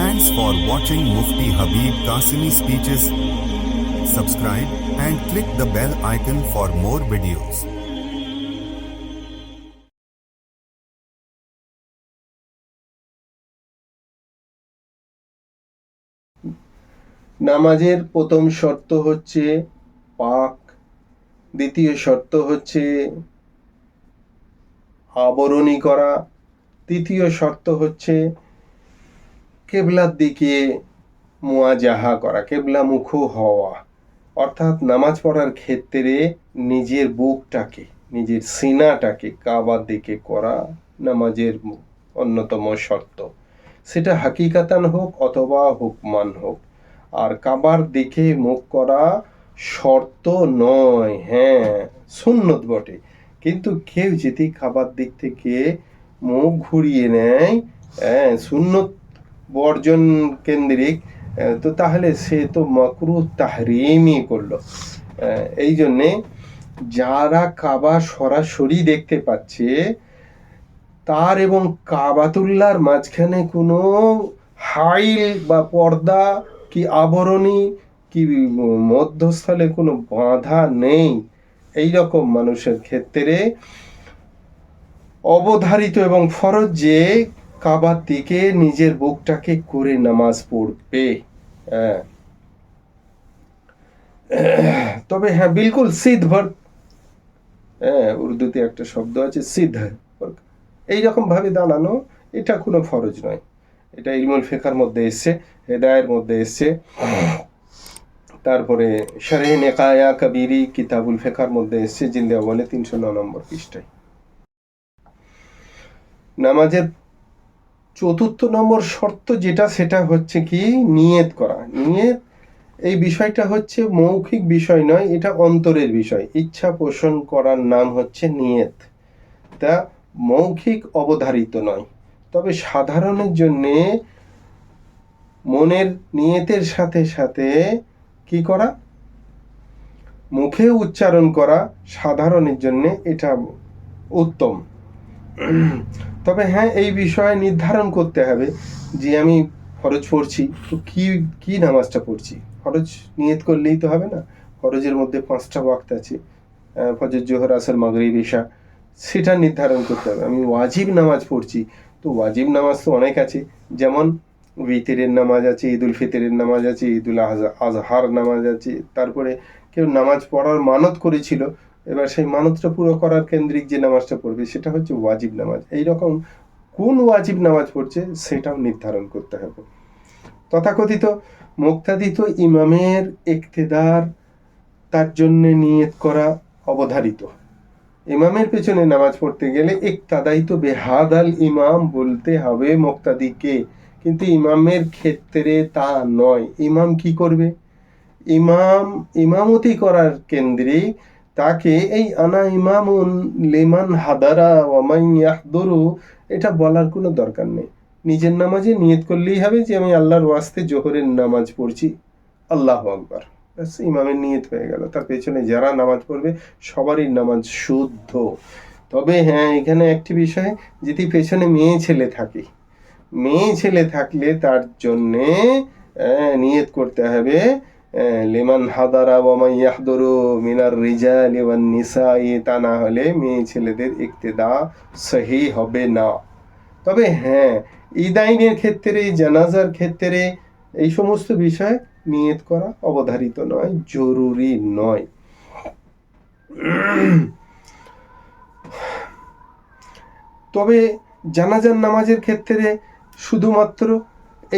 Thanks for watching Mufti Habib Qasimi speeches. Subscribe and click the bell icon for more videos. নামাজের প্রথম শর্ত হচ্ছে পাক দ্বিতীয় শর্ত হচ্ছে আবরণী করা তৃতীয় শর্ত হচ্ছে কেবলার দিকে মুয়াজাহা করা, কেবলা কেবলামুখ হওয়া, অর্থাৎ নামাজ পড়ার ক্ষেত্রে নিজের বুকটাকে, নিজের সিনাটাকে কাবার দিকে করা নামাজের অন্যতম শর্ত। সেটা হাকিকাতান হোক অথবা হুকমান হোক। আর কাবার দিকে মুখ করা শর্ত নয় হ্যাঁ সুন্নত বটে। কিন্তু কেউ যদি খাবার দিক থেকে মুখ ঘুরিয়ে নেয় হ্যাঁ সুন্নত বর্জন কেন্দ্রিক তো তাহলে সে তো মকরু তাহরিমই করল। এই জন্যে যারা কাবা সরাসরি দেখতে পাচ্ছে, তার এবং কাবাতুল্লার মাঝখানে কোনো হাইল বা পর্দা কি আবরণী কি মধ্যস্থলে কোনো বাধা নেই। এই রকম মানুষের ক্ষেত্রে অবধারিত এবং ফরজ যে কাবার দিকে নিজের বুকটাকে করে নামাজ পড়বে। হ্যাঁ। তবে হ্যাঁ বিলকুল সিদ্ধ হ্যাঁ উর্দুতে একটা শব্দ আছে, সিদ্ধ এইরকম ভাবে দাঁড়ানো, এটা কোনো ফরজ নয়। এটা ইলমুল ফেকার মধ্যে এসছে, হেদায়ের মধ্যে এসছে। তারপরে শারে নেকায়া কবিরি কিতাবুল ফেকার মধ্যে এসছে, জিন্দে বলে তিনশো ন নম্বর পৃষ্ঠায়। নামাজের চতুর্থ নম্বর শর্ত যেটা, সেটা হচ্ছে কি? নিয়ত করা। নিয়ত, এই বিষয়টা হচ্ছে মৌখিক বিষয় নয়, এটা অন্তরের বিষয়। ইচ্ছা পোষণ করার নাম হচ্ছে নিয়ত। তা মৌখিক অবধারিত নয়। তবে সাধারণের জন্যে মনের নিয়তের সাথে সাথে কি করা? মুখে উচ্চারণ করা সাধারণের জন্য এটা উত্তম। তবে হ্যাঁ এই বিষয়ে নির্ধারণ করতে হবে যে আমি ফরজ পড়ছি। তো কি কি নামাজটা পড়ছি? ফরজ নিয়ত করলেই তো হবে না। ফরজের মধ্যে পাঁচটা ওয়াক্ত আছে ফজর, জোহর, আসর, মাগরিব, ঈশা। সেটা নির্ধারণ করতে হবে। আমি ওয়াজিব নামাজ পড়ছি, তো ওয়াজিব নামাজ তো অনেক আছে। যেমন বিতিরের নামাজ আছে, ঈদুল ফিতরের নামাজ আছে, ঈদুল আজহা- আজহার নামাজ আছে। তারপরে কেউ নামাজ পড়ার মানত করেছিল এবার সেই মানতটা পুরো করার কেন্দ্রিক যে নামাজটা পড়বে, সেটা হচ্ছে ওয়াজিব নামাজ। এই রকম কোন ওয়াজিব নামাজ পড়ছে, সেটাও নির্ধারণ করতে হবে। তথাকথিত মুক্তাদিত ইমামের ইকতেদার তার জন্য নিয়ত করা অবধারিত। ইমামের পেছনে নামাজ পড়তে গেলে ইকতাদাই তো বেহাদ আল ইমাম বলতে হবে মুক্তাদিকে। কিন্তু ইমামের ক্ষেত্রে তা নয়। ইমাম কি করবে? ইমাম, ইমামতি করার কেন্দ্রে তাকে এই আনা ইমামুন লিমান হাদারা ওয়ামাই ইয়াহদুরু এটা বলার কোনো দরকার নেই। নিজের নামাজে নিয়ত করলেই হবে যে আমি আল্লাহর ওয়াস্তে জোহরের নামাজ পড়ছি। আল্লাহ আকবার। ব্যাস ইমামের নিয়ত হয়ে গেল। তার পেছনে যারা নামাজ পড়বে সবারই নামাজ শুদ্ধ। তবে হ্যাঁ এখানে একটি বিষয় যদি পেছনে মেয়ে ছেলে থাকে মেয়ে ছেলে থাকলে তার জন্যে আহ, নিয়ত করতে হবে লিমান হাদারা ওয়ামাই ইয়াহদুরু মিনার রিজাল ওয়ান নিসাই, তা না হলে মেয়ে ছেলেদের ইক্তেদা সহি হবে না। তবে হ্যাঁ ইদাইনের ক্ষেত্রে, জানাজার ক্ষেত্রে এই সমস্ত বিষয় নিয়ত করা অবধারিত নয়, জরুরি নয়। তবে জানাজার নামাজের ক্ষেত্রে শুধুমাত্র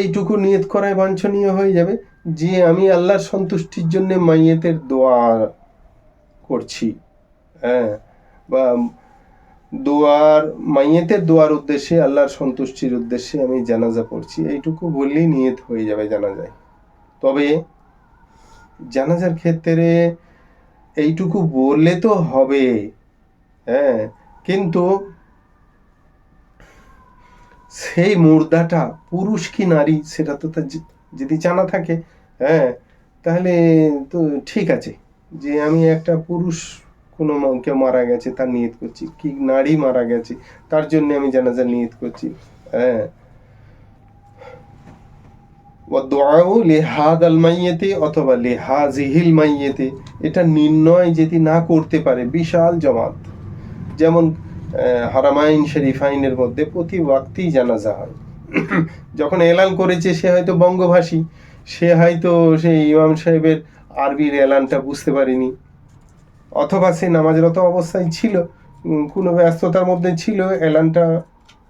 এইটুকু নিয়ত করাই বাঞ্ছনীয় হয়ে যাবে। যে আমি আল্লাহর সন্তুষ্টির জন্য মাইয়েতের দোয়া করছি। হ্যাঁ বা দোয়ার, মাইয়েতের দোয়ার উদ্দেশ্যে, আল্লাহর সন্তুষ্টির উদ্দেশ্যে আমি জানাজা পড়ছি। এইটুকু বললেই নিয়ত হয়ে যাবে জানাজায়। তবে জানাজার ক্ষেত্রে এইটুকু বললে তো হবে। হ্যাঁ কিন্তু সেই মুর্দাটা পুরুষ কি নারী, সেটা তো তার যদি জানা থাকে হ্যাঁ তাহলে তো ঠিক আছে যে আমি একটা পুরুষ, কোনো কেউ মারা গেছে, তার নিয়ত করছি। কি নারী মারা গেছে, তার জন্য আমি জানাজার নিয়ত করছি হ্যাঁ। ওয়াদুআউ লিহাদাল মাইয়েতে অথবা লিহাজিহিল মাইয়েতে, এটা নির্ণয় যদি না করতে পারে, বিশাল জমাত। যেমন হারামাইন শরীফাইনের মধ্যে প্রতি ওয়াক্তেই জানাজা হয়। যখন এলান করেছে সে হয়তো বঙ্গভাষী সে হয়তো সেই ইমাম সাহেবের আরবির এলানটা বুঝতে পারেনি। অথবা সে নামাজরত অবস্থায় ছিল কোনো ব্যস্ততার মধ্যে ছিল, এলানটা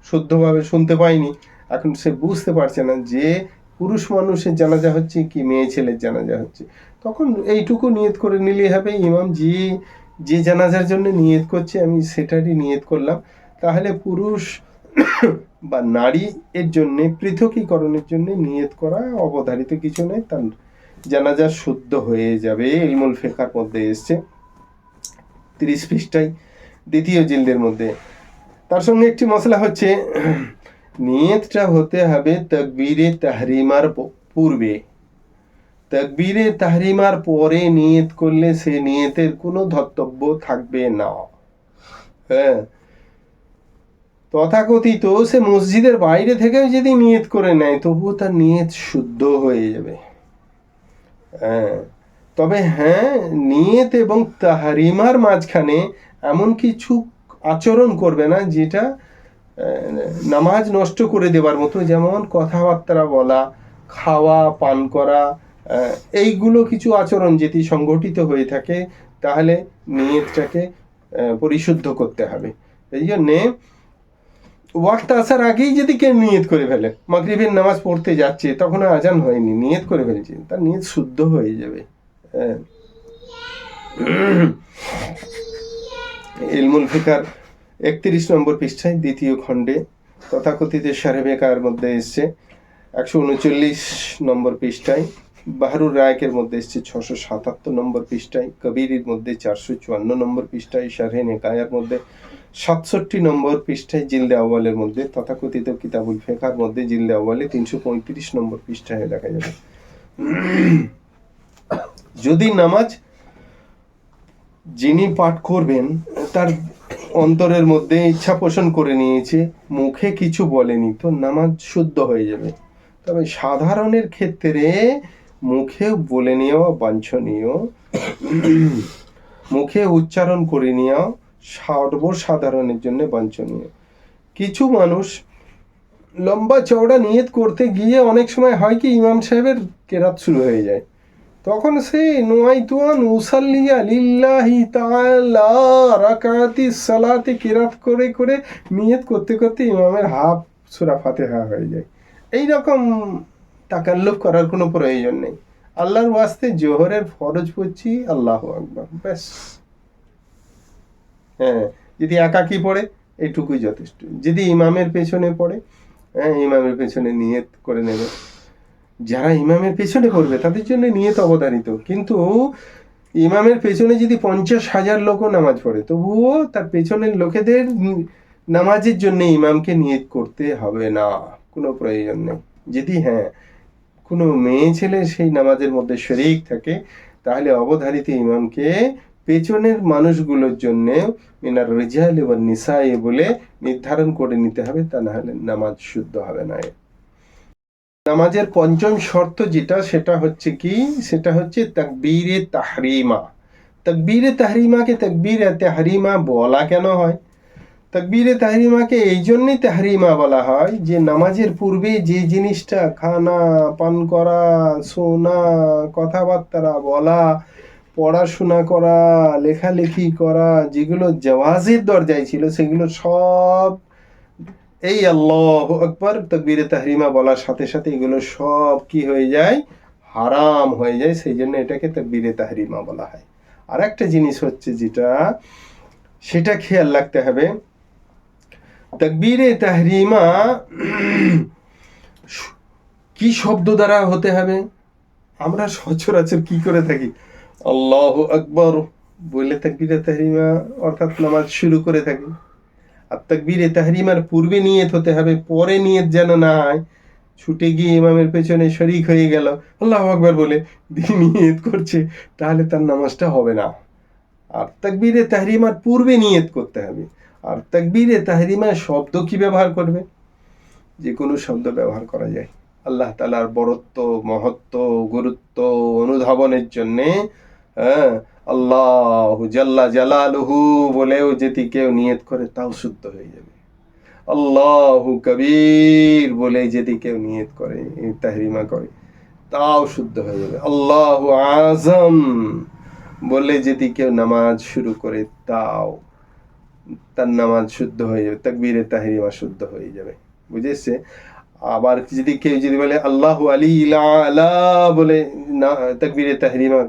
শুদ্ধভাবে শুনতে পায়নি। এখন সে বুঝতে পারছে না যে পুরুষ মানুষের জানাজা হচ্ছে কি, মেয়ে ছেলের জানাজা হচ্ছে। তখন এইটুকু নিয়ত করে নিলেই হবে, ইমাম যে যে জানাজার জন্য নিয়ত করছে, আমি সেটারই নিয়ত করলাম। তাহলে পুরুষ বা নারী এর জন্য, পৃথকীকরণের জন্য নিয়ত করা অবধারিত কিছু নেই তার জানাজা শুদ্ধ হয়ে যাবে, ইলমুল ফেকার মধ্যে এসছে। তিরিশ পৃষ্ঠায় দ্বিতীয় জিলদের মধ্যে। তার সঙ্গে একটি মশলা হচ্ছে, নিয়তটা হতে হবে তকবীরে তাহরিমার পূর্বে। তকবীরে তাহরিমার পরে নিয়ত করলে সে নিয়তের কোনো ধর্তব্য থাকবে না। হ্যাঁ তথাকথিত সে মসজিদের বাইরে থেকেও যদি নিয়ত করে নেয়, তবুও তার নিয়ত শুদ্ধ হয়ে যাবে। হ্যাঁ তবে হ্যাঁ নিয়ত এবং তাহারিমার মাঝখানে এমন কিছু আচরণ করবে না যেটা নামাজ নষ্ট করে দেবার মতো, যেমন কথাবার্তা বলা, খাওয়া, পান করা এইগুলো কিছু আচরণ যদি সংগঠিত হয়ে থাকে, তাহলে নিয়তটাকে পরিশুদ্ধ করতে হবে। এই জন্যে ওয়াক্ত আসার আগেই যদি কেউ নিয়ত করে ফেলে, মাগরিবের নামাজ পড়তে যাচ্ছে, তখন আজান হয়নি, নিয়ত করে ফেলেছে, তার নিয়ত শুদ্ধ হয়ে যাবে হ্যাঁ। ইলমুল ফিকার একত্রিশ নম্বর পৃষ্ঠায় দ্বিতীয় খণ্ডে তথাকথিত সারেবেকার মধ্যে এসছে, একশো উনচল্লিশ নম্বর পৃষ্ঠায়, বাহারুর রায়কের মধ্যে এসছে ছশো সাতাত্তর নম্বর পৃষ্ঠায়, কবিরের মধ্যে চারশো চুয়ান্ন নম্বর পৃষ্ঠায় শারহে নেকায়ার মধ্যে সাতষট্টি নম্বর পৃষ্ঠায় জিলদে আওয়ালের মধ্যে, তথাকথিত কিতাবুল ফেকার মধ্যে জিলদে আওয়ালে তিনশো পঁয়ত্রিশ নম্বর পৃষ্ঠায় দেখা যাবে। যদি নামাজ যিনি পাঠ করবেন, তার অন্তরের মধ্যে ইচ্ছা পোষণ করে নিয়েছে, মুখে কিছু বলেনি, তো নামাজ শুদ্ধ হয়ে যাবে। তবে সাধারণের ক্ষেত্রে মুখে বলে নেওয়া বাঞ্ছনীয়, মুখে উচ্চারণ করে নেওয়া সর্বসাধারণের জন্য বাঞ্ছনীয় কিছু মানুষ লম্বা চওড়া নিয়ত করতে গিয়ে অনেক সময় হয় কি, ইমাম সাহেবের কেরাত শুরু হয়ে যায়। তখন সে নুয়াইতুয়ান উসাল্লিয়া লিল্লাহি তাআলা রাকাতি সালাতে কিরাত করে করে নিয়ত করতে করতে ইমামের হাফ সূরা ফাতিহা হয়ে যায়। এই রকম তাকাল্লুফ করার কোনো প্রয়োজন নেই। আল্লাহর ওয়াস্তে জোহরের ফরজ পড়ছি, আল্লাহ আকবার, ব্যাস। হ্যাঁ যদি একাকি পড়ে, এইটুকুই যথেষ্ট। যদি ইমামের পেছনে পড়ে হ্যাঁ ইমামের পেছনে নিয়ত করে নেবে। যারা ইমামের পেছনে পড়বে, তাদের জন্য নিয়ত অবধারিত। কিন্তু ইমামের পেছনে যদি পঞ্চাশ হাজার লোকও নামাজ পড়ে, তবুও তার পেছনের লোকেদের নামাজের জন্য ইমামকে নিয়ত করতে হবে না। কোনো প্রয়োজন নেই। যদি হ্যাঁ কোনো মেয়ে ছেলে সেই নামাজের মধ্যে শরিক থাকে, তাহলে অবধারিত ইমামকে পেছনের মানুষগুলোর জন্য মিনার রিজাল এবং নিসাই বলে নির্ধারণ করে নিতে হবে, তা না হলে নামাজ শুদ্ধ হবে না নামাজের পঞ্চম শর্ত যেটা, সেটা হচ্ছে কি? সেটা হচ্ছে তাকবীরে তাহরিমা। তাকবীরে তাহরিমাকে তাকবীরে তাহরিমা বলা কেন হয়? তাকবীরে তাহরিমাকে এই জন্যই তাহরিমা বলা হয় যে নামাজের পূর্বে যে জিনিসটা, খানা, পান করা, শোনা, কথাবার্তা বলা পড়াশোনা করা, লেখালেখি করা, যেগুলো জওয়াজের দরজায় ছিল, সেগুলো সব এই আল্লাহ আকবর তকবীরে তাহরিমা বলার সাথে সাথে এগুলো সব কি হয়ে যায়? হারাম হয়ে যায় সেই জন্য এটাকে তকবীরে তাহরিমা বলা হয়। আর একটা জিনিস হচ্ছে যেটা, সেটা খেয়াল রাখতে হবে। তকবীরে তাহরিমা কি শব্দ দ্বারা হতে হবে? আমরা সচরাচর কি করে থাকি? আল্লাহ আকবর বলে তাকবীরে তাহরিমা, অর্থাৎ নামাজ শুরু করে থাকি। আর তাকবীরে তাহরিমার পূর্বে নিয়ত হতে হবে, পরে নিয়ত যেন না হয় ছুটে গিয়ে ইমামের পেছনে শরিক হয়ে গেল। আল্লাহ আকবর বলে দিয়ে নিয়ত করছে, তাহলে তার নামাজটা হবে না। আর তাকবীরে তাহরিমার পূর্বে নিয়ত করতে হবে। আর তাকবীরে তাহরিমার শব্দ কি ব্যবহার করবে? যে কোনো শব্দ ব্যবহার করা যায়। আল্লাহ তালার বরত্ব, মহত্ব, গুরুত্ব, অনুধাবনের জন্যে হ্যাঁ? আল্লাহ জাল্লা জালালুহু বলেও যদি কেউ নিয়ত করে, তাও শুদ্ধ হয়ে যাবে। আল্লাহু কবির বলে যদি কেউ নিয়ত করে, তাহরিমা করে, তাও শুদ্ধ হয়ে যাবে। আল্লাহ আজম বলে যদি কেউ নামাজ শুরু করে, তাও তার নামাজ শুদ্ধ হয়ে যাবে, তাকবীরে তাহরিমা শুদ্ধ হয়ে যাবে। বুঝেছে? আবার যদি কেউ যদি বলে, আল্লাহ আলী আলা বলে, না, তাকবীরে তাহরিমা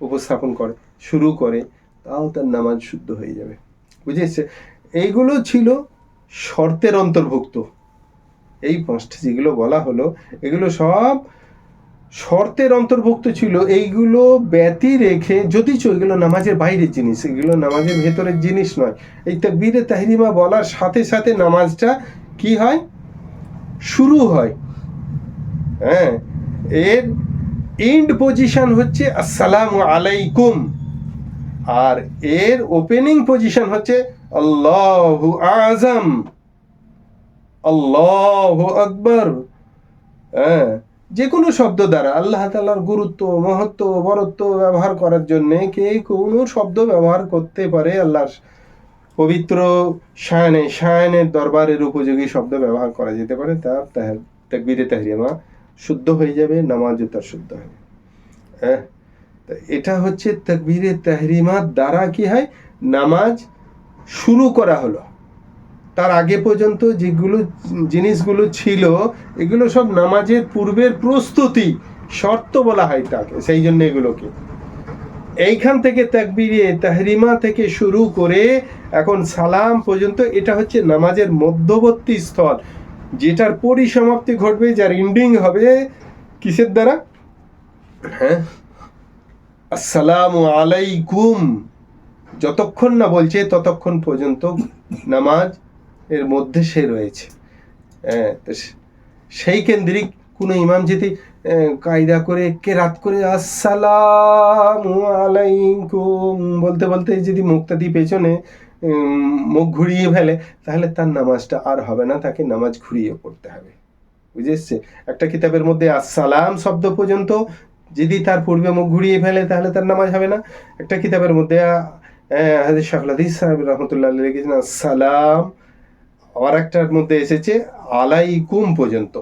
উপস্থাপন করে, শুরু করে, তাও তার নামাজ শুদ্ধ হয়ে যাবে। বুঝেছে? এইগুলো ছিল শর্তের অন্তর্ভুক্ত। এই পাঁচটা যেগুলো বলা হলো, এগুলো সব শর্তের অন্তর্ভুক্ত ছিল। এইগুলো ব্যতি রেখে, যদিচ এগুলো নামাজের বাইরের জিনিস, এগুলো নামাজের ভেতরের জিনিস নয়। এই তাকবীরে তাহরিমা বলার সাথে সাথে নামাজটা কি হয়? শুরু হয়। হ্যাঁ এর এন্ড পজিশন হচ্ছে আসসালামু আলাইকুম। আর এর ওপেনিং পজিশন হচ্ছে আল্লাহু আজম। আল্লাহু আকবর। হ্যাঁ যে কোনো শব্দ দ্বারা আল্লাহ তালার গুরুত্ব, মহত্ব, বরত্ব ব্যবহার করার জন্য কে কোনো শব্দ ব্যবহার করতে পারে আল্লাহর পবিত্র শায়নে শায়নের দরবারের উপযোগী শব্দ ব্যবহার করা যেতে পারে। তার তাকবীরে তাহরিমা শুদ্ধ হয়ে যাবে, নামাজও তার শুদ্ধ হবে। হ্যাঁ? এটা হচ্ছে তকবিরে তাহরিমার দ্বারা কি হয়? নামাজ শুরু করা হলো। তার আগে পর্যন্ত যেগুলো, জিনিসগুলো ছিল, এগুলো সব নামাজের পূর্বের প্রস্তুতি, শর্ত বলা হয় তাকে, সেই জন্য এগুলোকে। এইখান থেকে তাকবিরে তাহরিমা থেকে শুরু করে এখন সালাম পর্যন্ত এটা হচ্ছে নামাজের মধ্যবর্তী স্থল। যেটার পরিসমাপ্তি ঘটবে যার ইন্ডিং হবে কিসের দ্বারা? হ্যাঁ। আসসালামু আলাইকুম। যতক্ষণ না বলছে ততক্ষণ পর্যন্ত নামাজ এর মধ্যে সে রয়েছে। হ্যাঁ, সেই কেন্দ্রিক কোনো ইমাম যদি কায়দা করে কেরাত করে আসসালামু আলাইকুম বলতে বলতে যদি মুক্তাদি পেছনে মুখ ঘুরিয়ে ফেলে, তাহলে তার নামাজটা আর হবে না, তাকে নামাজ ঘুরিয়ে পড়তে হবে। বুঝে এসছে একটা কিতাবের মধ্যে আসসালাম শব্দ পর্যন্ত, যদি তার পূর্বে মুখ ঘুরিয়ে ফেলে, তাহলে তার নামাজ হবে না। একটা কিতাবের মধ্যে সাহেব রহমতুল্লাহ লিখেছেন, আসসালাম, আবার একটার মধ্যে এসেছে, আলাইকুম পর্যন্ত।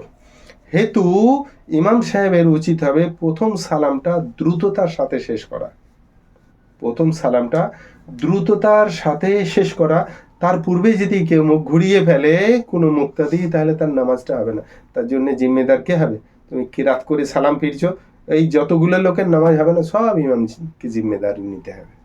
হেতু ইমাম সাহেবের উচিত হবে প্রথম সালামটা দ্রুততার সাথে শেষ করা। প্রথম সালামটা দ্রুততার সাথে শেষ করা। তার পূর্বে যদি কেউ মুখ ঘুরিয়ে ফেলে কোনো মুক্তাদি তাহলে তার নামাজটা হবে না। তার জন্য জিম্মেদার কে হবে? তুমি কিরাত করে সালাম ফিরছো? এই যতগুলো লোকের নামাজ হবে না, সব ইমামকে জিম্মেদারি নিতে হবে।